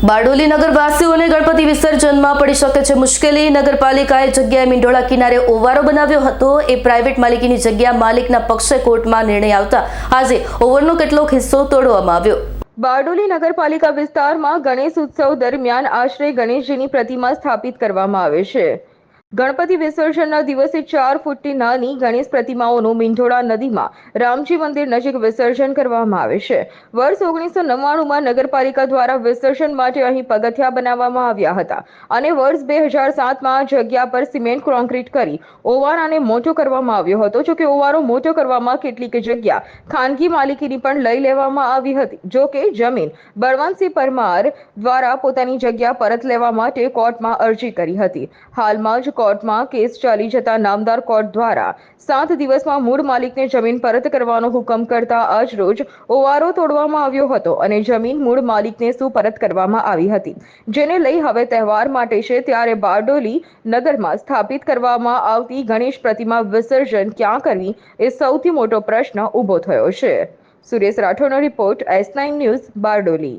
બારડોલી નગરવાસીઓને ગણપતિ વિસર્જનમાં પડી શકે છે મુશ્કેલી. નગરપાલિકાએ જગ્યાએ મીંઢોળા કિનારે ઓવારો બનાવ્યો હતો. એ પ્રાઇવેટ માલિકીની જગ્યા માલિકના પક્ષે કોર્ટમાં નિર્ણય આવતા આજે ઓવરનો કેટલોક હિસ્સો તોડવામાં આવ્યો. બારડોલી નગરપાલિકા વિસ્તારમાં ગણેશ ઉત્સવ દરમિયાન આશરે ગણેશજીની પ્રતિમા સ્થાપિત કરવામાં આવે છે. ગણપતિ વિસર્જનના દિવસે ચાર ફૂટની નાની ગણેશ પ્રતિમાઓનું મીંઢોળા નદીમાં રામજી મંદિર નજીક વિસર્જન કરવામાં આવે છે. વર્ષ ઓગણીસો નવ્વાણુંમાં નગરપાલિકા દ્વારા વિસર્જન માટે અહીં પગથિયા બનાવવામાં આવ્યા હતા અને વર્ષ બે હજાર સાતમાં જગ્યા પર સિમેન્ટ કોન્ક્રીટ કરી ઓવારાને મોટો કરવામાં આવ્યો હતો. જોકે ઓવારો મોટો કરવામાં કેટલીક જગ્યા ખાનગી માલિકીની પણ લઈ લેવામાં આવી હતી. જો કે જમીન બળવંતસિંહ પરમાર દ્વારા પોતાની જગ્યા પરત લેવા માટે કોર્ટમાં અરજી કરી હતી. હાલમાં જ કોર્ટમાં કેસ ચાલી જતા નામદાર કોર્ટ દ્વારા સાત દિવસમાં મૂળ માલિકને જમીન પરત કરવાનો હુકમ કરતા આજ રોજ ઓવારો તોડવામાં આવ્યો હતો અને જમીન મૂળ માલિકને સુપરત કરવામાં આવી હતી. જેને લઈ હવે તહેવાર માટે છે ત્યારે બારડોલી નગરમાં સ્થાપિત કરવામાં આવતી ગણેશ પ્રતિમા વિસર્જન ક્યાં કરવી એ સૌથી મોટો પ્રશ્ન ઊભો થયો છે. Suresh રાઠોડનો report S nine news Bardoli.